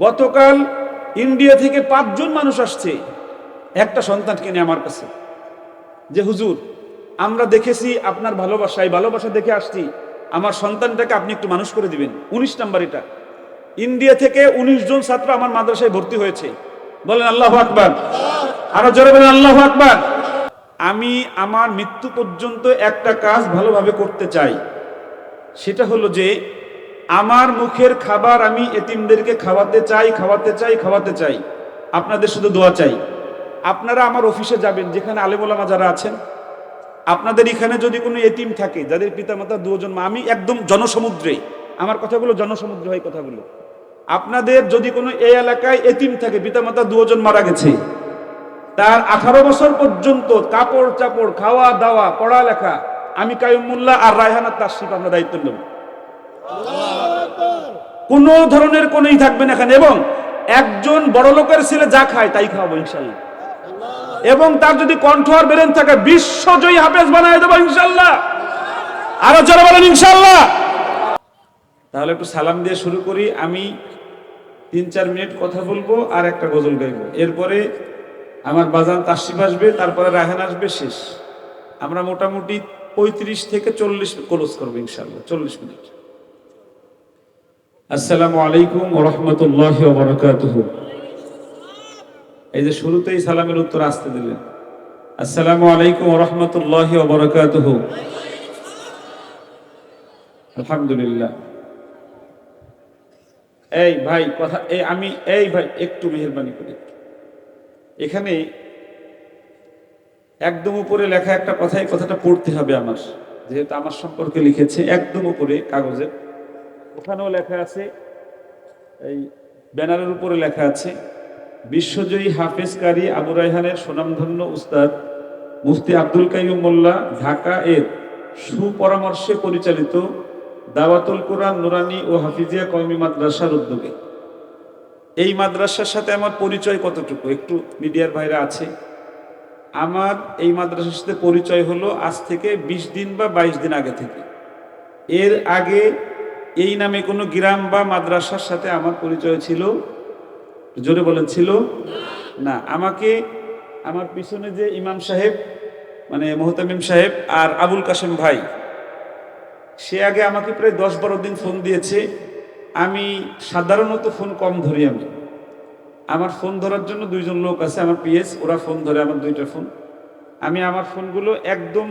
গতকাল ইন্ডিয়া থেকে পাঁচজন মানুষ আসছে। একটা সন্তানকে নিয়ে আমার কাছে। যে, হুজুর, আমরা দেখেছি আপনার ভালোবাসা এই ভালোবাসা দেখে আসছি। আমার সন্তানটাকে আপনি একটু মানুষ করে দিবেন। উনিশ নাম্বার এটা। ইন্ডিয়া থেকে উনিশ জন ছাত্র আমার মাদ্রাসায় ভর্তি হয়েছে। বলেন, আল্লাহ আকবার। আরও জোরে বলেন, আল্লাহ আকবার। আমি আমার মৃত্যু পর্যন্ত একটা কাজ ভালোভাবে করতে চাই। সেটা হলো যে আমার মুখের খাবার আমি এতিমদেরকে খাওয়াতে চাই খাওয়াতে চাই খাওয়াতে চাই। আপনাদের শুধু দোয়া চাই। আপনারা আমার অফিসে যাবেন, যেখানে আলেমোলামা যারা আছেন। আপনাদের এখানে যদি কোনো এতিম থাকে, যাদের পিতামাতা দুজন আমি একদম জনসমুদ্রে। আমার কথাগুলো জনসমুদ্র হয় কথাগুলো। আপনাদের যদি কোনো এই এলাকায় এতিম থাকে, পিতামাতা দুজন মারা গেছে, তার আঠারো বছর পর্যন্ত কাপড় চাপড় খাওয়া দাওয়া পড়ালেখা, আমি কায়ুমুল্লাহ আর রায়হানার তাসিফ আমরা দায়িত্ব নেব। কোনো ধরনের কোনই থাকবে না এখানে। এবং একজন বড় লোকের ছেলে যা খায় তাই খাওয়াবো ইনশাল্লাহ। এবং তার যদি কণ্ঠ আর বেরেন থাকে, বিশ্বজয়ী হাফেজ বানায় দেবো ইনশাল্লাহ। আরও যারা বলেন ইনশাল্লাহ। তাহলে একটু সালাম দিয়ে শুরু করি। আমি তিন চার মিনিট কথা বলব আর একটা গজল গাইবো। এরপরে আমার বাজান তাসিফ আসবে, তারপরে রাহেন আসবে, শেষ। আমরা মোটামুটি পঁয়ত্রিশ থেকে চল্লিশ ক্লোজ করব ইনশাল্লাহ, চল্লিশ মিনিট। আসসালামু আলাইকুম রহমতুল্লাহ এই যে শুরুতেই সালামের উত্তর আসতে দিলেন। আসসালামু আলাইকুম রহমতুল্লাহ আলহামদুলিল্লাহ। এই ভাই, কথা, এই আমি, এই ভাই, একটু মেহরবানি করি। এখানে একদম উপরে লেখা একটা কথা এই কথাটা পড়তে হবে আমার। যেহেতু আমার সম্পর্কে লিখেছে, একদম উপরে কাগজে ওখানেও লেখা আছে, এই ব্যানারের উপরে লেখা আছে, বিশ্বজয়ী হাফেজ কারি আবু রায়হানের সুনামধন্য উস্তাদ মুফতি আব্দুল কাইম মোল্লা, ঢাকা এর সুপরামর্শে পরিচালিত দাওয়াতুল কোরআন নুরানি ও হাফিজিয়া কওমি মাদ্রাসার উদ্যোগে। এই মাদ্রাসার সাথে আমার পরিচয় কতটুকু? একটু মিডিয়ার ভাইরা আছে। আমার এই মাদ্রাসার সাথে পরিচয় হলো আজ থেকে ২০ দিন বা ২২ দিন আগে থেকে। এর আগে এই নামে কোনো গ্রাম বা মাদ্রাসার সাথে আমার পরিচয় ছিল? জোরে বলেন, ছিল? না, আমাকে আমার পিছনে যে ইমাম সাহেব মানে মোহতামিম সাহেব আর আবুল কাসেম ভাই, সে আগে আমাকে প্রায় দশ বারো দিন ফোন দিয়েছে। আমি সাধারণত ফোন কম ধরি আমি। আমার ফোন ধরার জন্য দুইজন লোক আছে, আমার পিএস, ওরা ফোন ধরে আমার দুইটা ফোন। আমি আমার ফোনগুলো একদম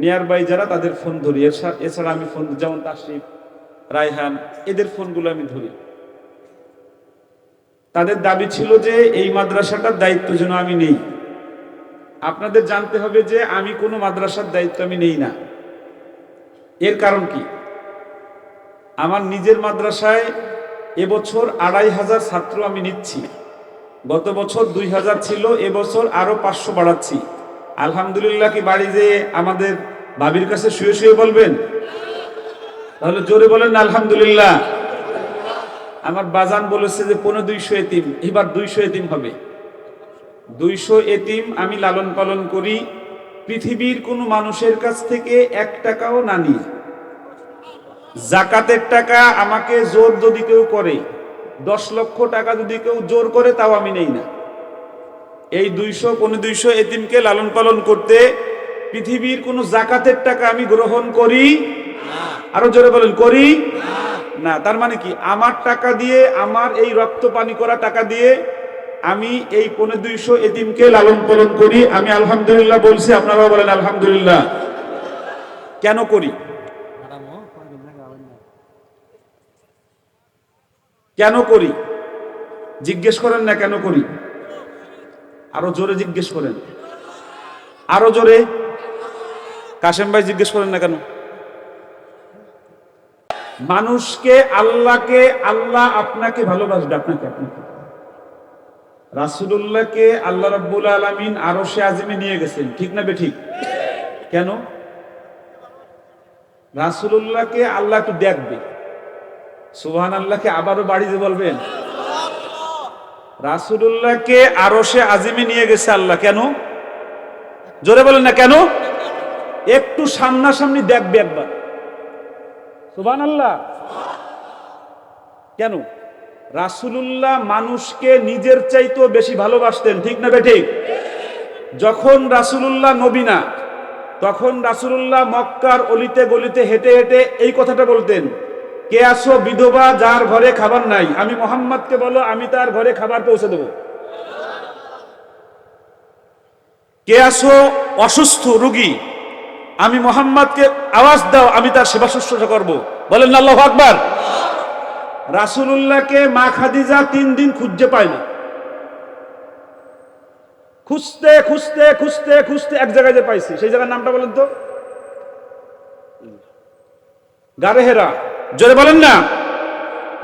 নিয়ার বাই যারা তাদের ফোন ধরি। এছাড়া আমি ফোন যেমন তাসিফ রায়হান, এদের ফোনগুলো আমি ধরি। তাদের দাবি ছিল যে এই মাদ্রাসাটার দায়িত্ব যেন আমি নেই। আপনাদের জানতে হবে যে আমি কোনো মাদ্রাসার দায়িত্ব আমি নেই না। এর কারণ কি? আমার নিজের মাদ্রাসায় এবছর আড়াই হাজার ছাত্র আমি নিচ্ছি। গত বছর দুই হাজার ছিল, এবছর আরও পাঁচশো বাড়াচ্ছি। আলহামদুলিল্লাহ কি বাড়ি যে আমাদের ভাবির কাছে শুয়ে শুয়ে বলবেন? তাহলে জোরে বলেন আলহামদুলিল্লাহ। আমার বাজান বলেছে যে পনেরো দুইশো এতিম, এবার দুইশো এতিম হবে। দুইশো এতিম আমি লালন পালন করি, পৃথিবীর কোনো মানুষের কাছ থেকে এক টাকাও না নিয়ে। জাকাতের টাকা আমাকে জোর যদি কেউ করে, দশ লক্ষ টাকা যদি কেউ জোর করে, তাও আমি নেই না। এই দুইশো, পনেরো দুইশো এতিমকে লালন পালন করতে পৃথিবীর কোনো জাকাতের টাকা আমি গ্রহণ করি আরও জোরে বলেন, করি? না, তার মানে কি? আমার টাকা দিয়ে, আমার এই রক্ত পানি করা টাকা দিয়ে আমি এই পনেরো দুইশো এতিমকে লালন পালন করি। আমি আলহামদুলিল্লাহ বলছি, আপনারাও বলেন আলহামদুলিল্লাহ। কেন করি? কেন করি? জিজ্ঞেস করেন না, কেন করি? আরও জোরে জিজ্ঞেস করেন। আরও জোরে। কাশেম ভাই জিজ্ঞেস করেন না কেন? মানুষকে আল্লাহকে, আল্লাহ আপনাকে ভালোবাসবে, আপনাকে আপনাকে। রাসুলুল্লাহকে আল্লাহ রব্বুল আলমিন আরও সে আজিমে নিয়ে গেছেন। ঠিক না বে ঠিক? কেন? রাসুলুল্লাহকে আল্লাহ একটু দেখবে। সুবহান আল্লাহকে আবারও বাড়িতে বলবেন। রাসুলুল্লাহকে আরও সে আজিমে নিয়ে গেছে আল্লাহ। কেন? জোরে বলেন না কেন? একটু সামনাসামনি দেখবে একবার। সুবহান আল্লাহ কেন? রাসূলুল্লাহ মানুষকে নিজের চাইতেও বেশি ভালোবাসতেন, ঠিক না বেঠিক যখন রাসূলুল্লাহ নবী না, তখন রাসূলুল্লাহ মক্কার অলিতে গলিতে হেঁটে হেঁটে এই কথাটা বলতেন, কে আসো বিধবা যার ঘরে খাবার নাই, আমি মোহাম্মদকে বলো, আমি তার ঘরে খাবার পৌঁছে দেবো। কে আসো অসুস্থ রুগী আমি মোহাম্মদকে আওয়াজ দাও, আমি তার সেবা শুশ্রূষা করব। বলেন আল্লাহ আকবার। রাসূলুল্লাহকে মা খাদিজা তিন দিন খুঁজে পায় না খুঁজতে খুঁজতে খুঁজতে খুঁজতে এক জায়গায় যে পাইছি, সেই জায়গার নামটা বলেন তো। গারে হেরা। জোরে বলেন না।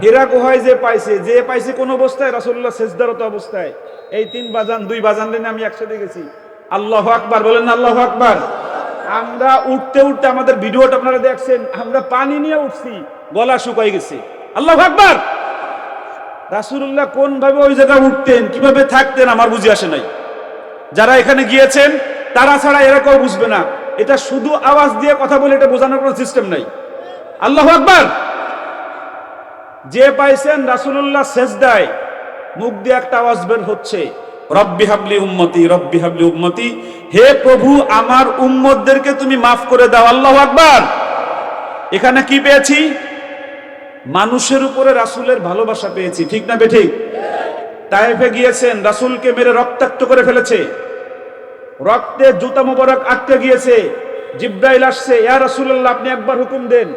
হীরা গুহায় যে পাইছে যে পাইছে কোন অবস্থায়? রাসূলুল্লাহ সেজদারত অবস্থায়। এই তিন বাজান, দুই বাজান লেনে আমি একসাথে গেছি। আল্লাহ আকবার, বলেন আল্লাহ আকবার। আমরা উঠতে উঠতে আমাদের ভিডিওটা আপনারা দেখছেন, আমরা পানি নিয়ে উঠছি, গলা শুকাই গেছে। আল্লাহ আকবার! রাসূলুল্লাহ কোন ভাবে ওই জায়গায় উঠতেন, কীভাবে থাকতেন আমার বুঝে আসে নাই। যারা এখানে গিয়েছেন, তারা ছাড়া এরা কেউ বুঝবে না। এটা শুধু আওয়াজ দিয়ে কথা বলে এটা বোঝানোর কোনো সিস্টেম নাই। আল্লাহ আকবার! যে পাইছেন রাসুল্লাহ শেষ সেজদায়, মুখ দিয়ে একটা আওয়াজ বের হচ্ছে। রব্বি হাবলি উম্মতি, রব্বি হাবলি উম্মতি। হে প্রভু, আমার উম্মতদেরকে তুমি মাফ করে দাও, আল্লাহ আকবার। এখানে কি পেয়েছি? মানুষের উপরে রাসূলের ভালোবাসা পেয়েছি, ঠিক না বেঠিক তাইফে গিয়েছেন, রাসূলকে মেরে রক্তাক্ত করে ফেলেছে। রক্তে জুতা মোবারক আটকে গিয়েছে। জিব্রাইল আসছে, ইয়া রাসূলুল্লাহ, আপনি একবার হুকুম দেন,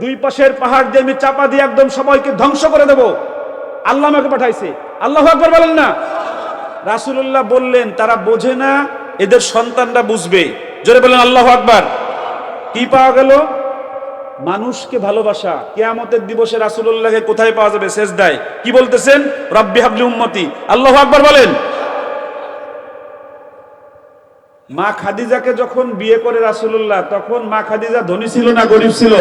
দুই পাশের পাহাড় দিয়ে আমি চাপা দিয়ে একদম সবাইকে ধ্বংস করে দেব। আল্লাহ আমাকে পাঠাইছে। আল্লাহ আকবার বলেন না। রাসূলুল্লাহ বললেন, তারা বোঝে না, এদের সন্তানরা বুঝবে। জোরে বলেন, আল্লাহ আকবার। কি পাওয়া গেল? মানুষকে ভালোবাসা। কেয়ামতের দিবসে রাসূলুল্লাহকে কোথায় পাওয়া যাবে? সেজদায়। কি বলতেছেন? রব্বি হাবলি উম্মতি। আল্লাহু আকবার বলেন। মা খাদিজাকে যখন বিয়ে করে রাসুল্লাহ তখন মা খাদিজা ধনী ছিল না গরিব ছিল?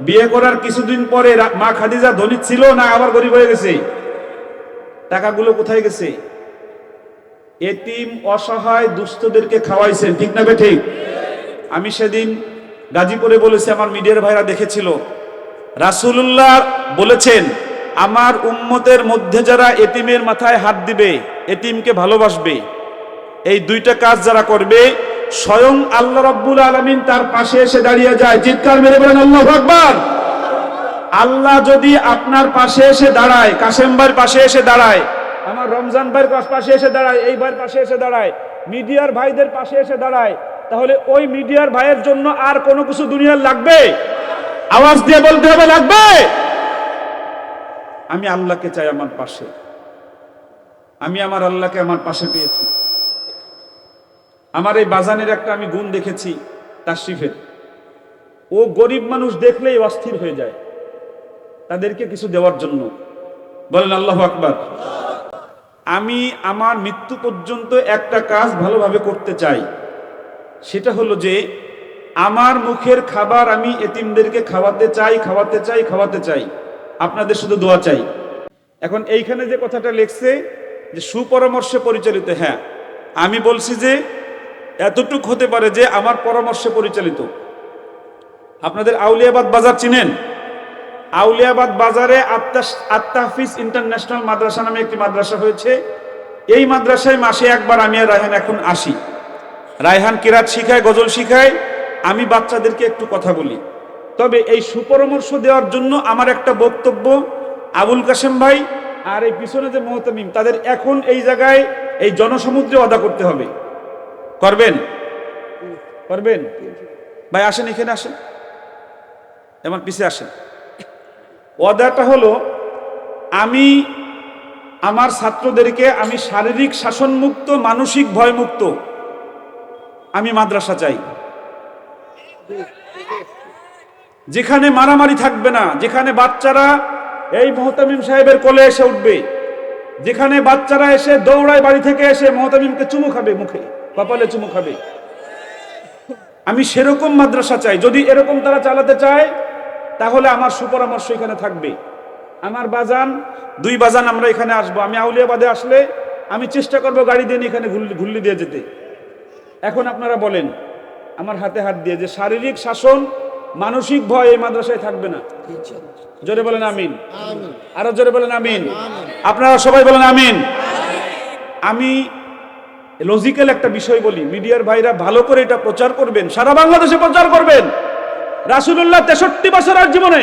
বিয়ে করার কিছুদিন পরে মা খাদিজা ধনী ছিল না আবার গরিব হয়ে গেছে? টাকাগুলো কোথায় গেছে? এতিম অসহায় দুস্থদেরকে খাওয়াইছেন, ঠিক না বে ঠিক? আমি সেদিন গাজীপুরে বলেছি, আমার মিডিয়ার ভাইরা দেখেছিল। রাসূলুল্লাহ বলেছেন, আমার উম্মতের মধ্যে যারা এতিমের মাথায় হাত দিবে, এতিমকে ভালোবাসবে। এই দুইটা কাজ যারা করবে, স্বয়ং আল্লাহ রব্বুল আলামিন তার পাশে এসে দাঁড়িয়ে যায়। চিৎকার মেরে বলেন, আল্লাহ আকবার! আল্লাহ যদি আপনার পাশে এসে দাঁড়ায় কাশেম্বার পাশে এসে দাঁড়ায় আমার রমজান ভাইয়ের পাশ- এসে দাঁড়ায়, এই ভাইয়ের পাশে এসে দাঁড়ায়, মিডিয়ার ভাইদের পাশে এসে দাঁড়ায়, তাহলে ওই মিডিয়ার ভাইয়ের জন্য আর কোনো কিছু দুনিয়ার লাগবে? আওয়াজ দিয়ে বলতে হবে, লাগবে? আমি আল্লাহকে চাই আমার পাশে। আমি আমার আল্লাহকে আমার পাশে পেয়েছি। আমার এই বাজানের একটা আমি গুণ দেখেছি তাশরিফের ও গরিব মানুষ দেখলেই অস্থির হয়ে যায়, তাদেরকে কিছু দেওয়ার জন্য। বলেন আল্লাহ আকবার। আমি আমার মৃত্যু পর্যন্ত একটা কাজ ভালোভাবে করতে চাই। সেটা হলো যে, আমার মুখের খাবার আমি এতিমদেরকে খাওয়াতে চাই খাওয়াতে চাই খাওয়াতে চাই। আপনাদের শুধু দোয়া চাই। এখন এইখানে যে কথাটা লেখছে, যে সুপরামর্শে পরিচালিত হ্যাঁ আমি বলছি যে, এতটুক হতে পারে যে, আমার পরামর্শে পরিচালিত। আপনাদের আউলিয়াবাদ বাজার চিনেন? আউলিয়াবাদ বাজারে আত্মা- আত্মাহাফিজ ইন্টারন্যাশনাল মাদ্রাসা নামে একটি মাদ্রাসা হয়েছে। এই মাদ্রাসায় মাসে একবার আমি আর রায়হান এখন আসি। রায়হান কিরাত শিখায়, গজল শিখায়। আমি বাচ্চাদেরকে একটু কথা বলি। তবে এই সুপরামর্শ দেওয়ার জন্য আমার একটা বক্তব্য আবুল কাশেম ভাই আর এই পিছনে যে মোহতামিম, তাদের এখন এই জায়গায় এই জনসমুদ্রে অদা করতে হবে। করবেন? করবেন? ভাই, আসেন এখানে, আসেন। আমার পিছে আসেন। ওয়াদাটা হলো, আমি আমার ছাত্রদেরকে আমি শারীরিক শাসনমুক্ত, মানসিক ভয়মুক্ত আমি মাদ্রাসা চাই। যেখানে মারামারি থাকবে না, যেখানে বাচ্চারা এই মোহতামিম সাহেবের কোলে এসে উঠবে, যেখানে বাচ্চারা এসে দৌড়ায় বাড়ি থেকে এসে মোহতামিমকে চুমু খাবে মুখে, কপালে চুমু খাবে। আমি সেরকম মাদ্রাসা চাই, যদি এরকম তারা চালাতে চায় তাহলে আমার সুপরামর্শ এখানে থাকবে। আমার বাজান, দুই বাজান আমরা এখানে আসব। আমি আউলিয়াবাদে আসলে আমি চেষ্টা করব গাড়ি দিয়ে এখানে ঘুরলি দিয়ে যেতে। এখন আপনারা বলেন, আমার হাতে হাত দিয়ে যে শারীরিক শাসন, মানসিক ভয় এই মাদ্রাসায় থাকবে না। জোরে বলেন আমিন। আরও জোরে বলেন আমিন। আপনারা সবাই বলেন আমিন। আমি লজিক্যাল একটা বিষয় বলি। মিডিয়ার ভাইরা ভালো করে এটা প্রচার করবেন, সারা বাংলাদেশে প্রচার করবেন। রাসুল্লাহ তেষট্টি বছরের জীবনে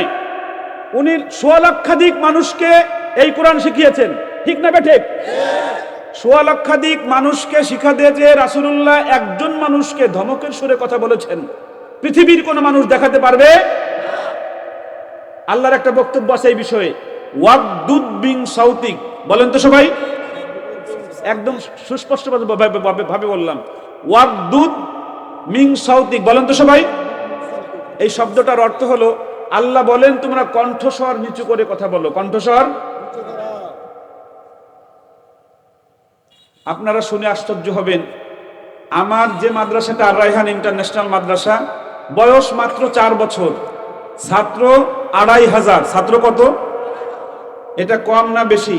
উনি সোয়া লক্ষাধিক মানুষকে এই কোরআন শিখিয়েছেন। ঠিক না বেঠিক সোয়া লক্ষাধিক মানুষকে শিখা দিয়ে যে রাসুল্লাহ একজন মানুষকে ধমকের সুরে কথা বলেছেন। পৃথিবীর কোন মানুষ দেখাতে পারবে? আল্লাহর একটা বক্তব্য আছে এই বিষয়ে। ওয়াকদুদ বিং সাউতিক। বলেন তো সবাই। একদম সুস্পষ্ট ভাবে বললাম। ওয়াকদুদ মিং সাউতিক। বলেন তো সবাই। এই শব্দটার অর্থ হলো, আল্লাহ বলেন, তোমরা কণ্ঠস্বর নিচু করে কথা বলো। কণ্ঠস্বর? আপনারা শুনে আশ্চর্য হবেন। আমার যে মাদ্রাসাটা আর রাইহান ইন্টারন্যাশনাল মাদ্রাসা, বয়স মাত্র চার বছর। ছাত্র আড়াই হাজার। ছাত্র কত? এটা কম না বেশি?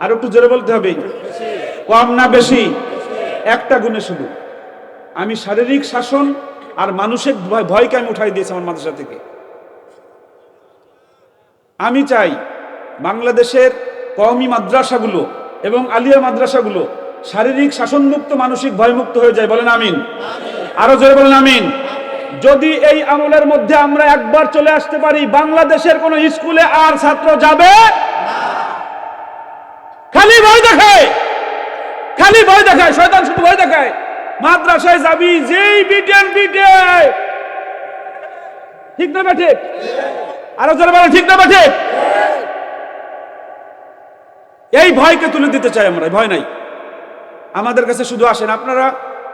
আর একটু জোরে বলতে হবে। কম না বেশি? একটা গুণে শুধু। আমি শারীরিক শাসন আর ভয়- ভয়কে আমি উঠাই দিয়েছি আমার মাদ্রাসা থেকে। আমি চাই বাংলাদেশের কওমি মাদ্রাসাগুলো এবং আলিয়া মাদ্রাসাগুলো শারীরিক শাসনমুক্ত মানসিক ভয়মুক্ত হয়ে যায়। বলেন আমিন। আরও জোরে বলেন আমিন। যদি এই আমলের মধ্যে আমরা একবার চলে আসতে পারি বাংলাদেশের কোন স্কুলে আর ছাত্র যাবে? খালি ভয় দেখায়। খালি ভয় দেখায়। শয়তান শুধু ভয় দেখায়। মাদ্রাসায় যাবি, যেই বিটেন বিটে ঠিক না ঠিক আরও যারা বলেন, ঠিক না ঠিক এই ভয়কে তুলে দিতে চাই আমরা, ভয় নাই। আমাদের কাছে শুধু আসেন আপনারা,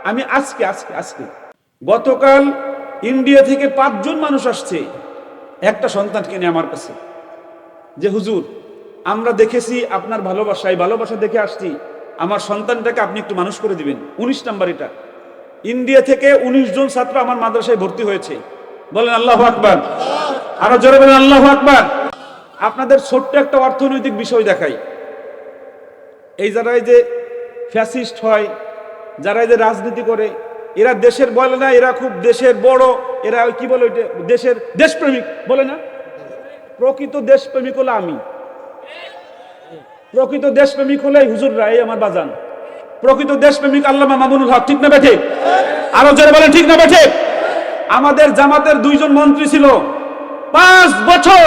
আমি আজকে আজকে আজকে, গতকাল ইন্ডিয়া থেকে পাঁচজন মানুষ আসছে, একটা সন্তানকে নিয়ে আমার কাছে। যে হুজুর, আমরা দেখেছি আপনার ভালোবাসা এই ভালোবাসা দেখে আসছি। আমার সন্তানটাকে আপনি একটু মানুষ করে দিবেন। উনিশ নাম্বার এটা। ইন্ডিয়া থেকে উনিশ জন ছাত্র আমার মাদ্রাসায় ভর্তি হয়েছে। বলেন আল্লাহ আকবার। আরও জোরে বলেন আল্লাহ আকবার। আপনাদের ছোট্ট একটা অর্থনৈতিক বিষয় দেখাই। এই যারা যে ফ্যাসিস্ট হয় যারা যে রাজনীতি করে, এরা দেশের বলে না, এরা খুব দেশের বড়, এরা কি বলে দেশের দেশপ্রেমিক। বলে না? প্রকৃত দেশপ্রেমিক হলো আমি। প্রকৃত দেশপ্রেমিক হলে এই হুজুররা এই আমার বাজান। প্রকৃত দেশপ্রেমিক আল্লামা মামুনুল হক, ঠিক না বেঠে আরও যারা বলেন, ঠিক না বেঠে আমাদের জামাতের দুইজন মন্ত্রী ছিল। পাঁচ বছর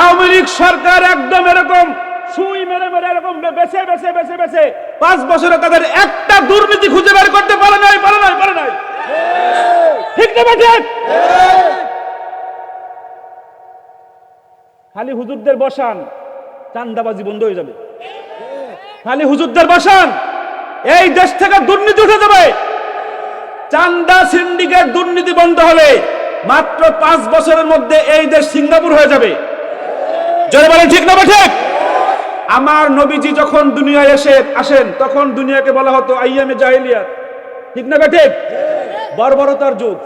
আওয়ামী লীগ সরকার একদম এরকম সুই মেরে মেরে এরকম বেছে বেছে বেছে বেছে পাঁচ বছরে তাদের একটা দুর্নীতি খুঁজে বের করতে পারে নাই পারে নাই পারে নাই। ঠিক না বেঠে খালি হুজুরদের বসান। চান্দাবাজি বন্ধ হয়ে যাবে। খালি হুজুরদের বসান। এই দেশ থেকে দুর্নীতি উঠে যাবে। চান্দা সিন্ডিকেট দুর্নীতি বন্ধ হলে মাত্র পাঁচ বছরের মধ্যে এই দেশ সিঙ্গাপুর হয়ে যাবে। বলেন ঠিক না ঠিক? আমার নবীজি যখন দুনিয়ায় এসে আসেন, তখন দুনিয়াকে বলা হতো আইয়ামে জাহিলিয়াত। ঠিক না ঠিক? বর্বরতার যুগ।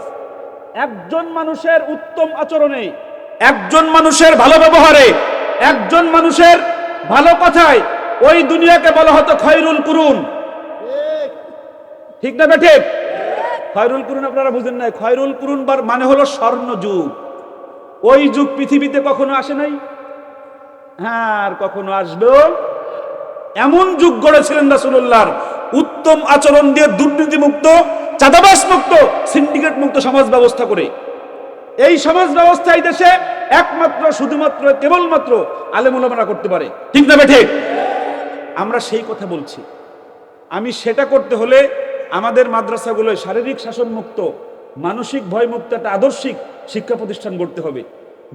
একজন মানুষের উত্তম আচরণে, একজন মানুষের ভালো ব্যবহারে একজন মানুষের ভালো কথায় ওই দুনিয়াকে বলা হতো খয়রুল কুরুন। ঠিক না ঠিক খয়রুল কুরুন আপনারা বুঝেন নাই। খয়রুল কুরুন মানে হলো স্বর্ণ যুগ। ওই যুগ পৃথিবীতে কখনো আসে নাই? হ্যাঁ আর কখনো আসবেও। এমন যুগ গড়েছিলেন রাসূলুল্লাহর। উত্তম আচরণ দিয়ে দুর্নীতি মুক্ত চাঁদাবাস মুক্ত সিন্ডিকেট মুক্ত সমাজ ব্যবস্থা করে। এই সমাজ ব্যবস্থা এই দেশে একমাত্র, শুধুমাত্র, কেবলমাত্র আলেমুলামারা করতে পারে। ঠিক না ঠিক আমরা সেই কথা বলছি। আমি সেটা করতে হলে আমাদের মাদ্রাসাগুলোয় শারীরিক শাসন মুক্ত মানসিক ভয় মুক্ত একটা আদর্শিক শিক্ষা প্রতিষ্ঠান গড়তে হবে।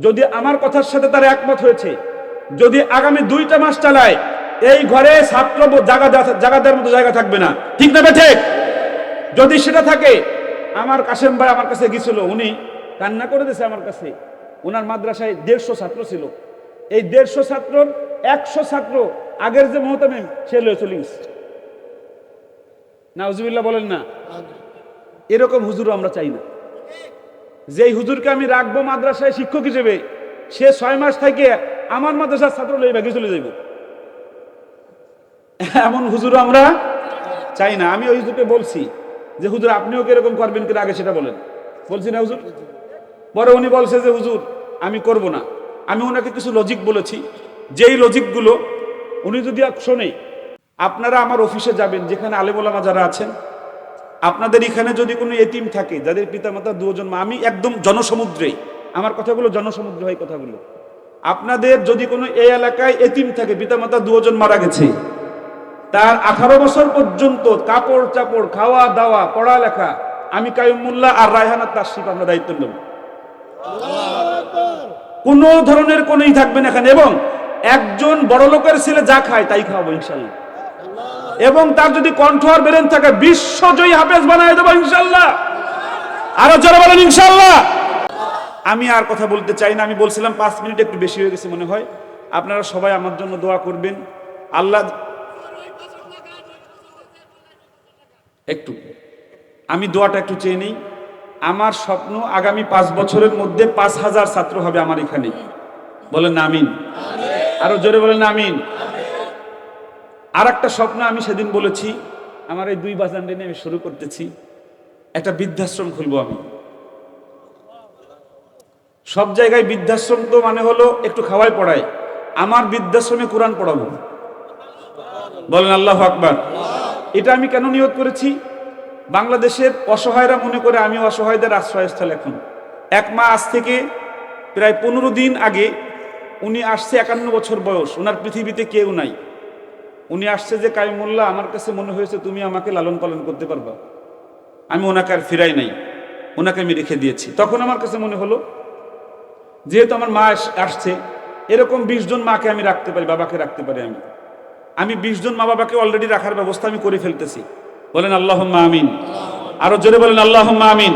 যদি আমার কথার সাথে তার একমত হয়েছে, যদি আগামী দুইটা মাস চালায়, এই ঘরে ছাত্র জায়গা মতো জায়গা থাকবে না। ঠিক না ঠিক যদি সেটা থাকে, আমার কাশেম ভাই আমার কাছে গেছিল উনি কান্না করে দিয়েছে আমার কাছে। ওনার মাদ্রাসায় দেড়শো ছাত্র ছিল। এই দেড়শো ছাত্র একশো ছাত্র আগের যে মহতামিম, সে লয়ে চলে গেছে। নাউজুবিল্লাহ বলেন না। এরকম হুজুরও আমরা চাই না। যেই হুজুরকে আমি রাখব মাদ্রাসায় শিক্ষক হিসেবে, সে ছয় মাস থেকে আমার মাদ্রাসার ছাত্র লই বাকি চলে যাইব। এমন হুজুরও আমরা চাই না। আমি ওই হুজুরকে বলছি যে, হুজুর, আপনিও কীরকম করবেন কিনা? আগে সেটা বলেন। বলছি না, হুজুর। পরে উনি বলছে যে, হুজুর, আমি করব না। আমি ওনাকে কিছু লজিক বলেছি। যেই লজিকগুলো উনি যদি শোনে, আপনারা আমার অফিসে যাবেন, যেখানে আলেমোলামা যারা আছেন, আপনাদের এখানে যদি কোনো এতিম থাকে, যাদের পিতামাতা দুজন মা, আমি একদম জনসমুদ্রে, আমার কথাগুলো জনসমুদ্র হয় কথাগুলো। আপনাদের যদি কোনো এই এলাকায় এতিম থাকে, পিতামাতা দুজন মারা গেছে, তার আঠারো বছর পর্যন্ত কাপড় চাপড় খাওয়া দাওয়া পড়ালেখা, আমি কায়ুমুল্লাহ আর রায়হানা তাসিফ আমরা দায়িত্ব নেব। কোন ধরনের কোনই থাকবেন এখানে। এবং একজন বড় লোকের ছেলে যা খায় তাই খাওয়াবো ইনশাল্লাহ এবং তার যদি কণ্ঠ আর বেরেন থাকে, বিশ্বজয়ী হাফেজ বানায় দেবো ইনশাল্লাহ আরও জোরে বলেন ইনশাল্লাহ আমি আর কথা বলতে চাই না, আমি বলছিলাম পাঁচ মিনিট একটু বেশি হয়ে গেছে মনে হয়। আপনারা সবাই আমার জন্য দোয়া করবেন। আল্লাহ একটু। আমি দোয়াটা একটু চেয়ে নিই। আমার স্বপ্ন আগামী পাঁচ বছরের মধ্যে পাঁচ হাজার ছাত্র হবে আমার এখানে। বলেন আমিন। আরও জোরে বলেন আমিন। আর একটা স্বপ্ন আমি সেদিন বলেছি, আমার এই দুই বাজান নিয়ে আমি শুরু করতেছি। একটা বৃদ্ধাশ্রম খুলবো আমি। সব জায়গায় বৃদ্ধাশ্রম তো মানে হলো একটু খাওয়াই পড়ায়। আমার বৃদ্ধাশ্রমে কোরআন পড়াবো। বলেন আল্লাহ আকবার। এটা আমি কেন নিয়োগ করেছি? বাংলাদেশের অসহায়রা মনে করে আমি অসহায়দের আশ্রয়স্থল এখন। এক মাস থেকে প্রায় পনেরো দিন আগে উনি আসছে একান্ন বছর বয়স ওনার পৃথিবীতে কেউ নাই। উনি আসছে যে কাইমুল্লাহ আমার কাছে মনে হয়েছে তুমি আমাকে লালন পালন করতে পারবা। আমি ওনাকে আর ফিরাই নাই, ওনাকে আমি রেখে দিয়েছি। তখন আমার কাছে মনে হলো, যেহেতু আমার মা আস- আসছে, এরকম বিশ জন মাকে আমি রাখতে পারি, বাবাকে রাখতে পারি আমি। আমি বিশ জন মা বাবাকে অলরেডি রাখার ব্যবস্থা আমি করে ফেলতেছি। বলেন আল্লাহ আমিন। আরও জোরে বলেন আল্লাহ আমিন।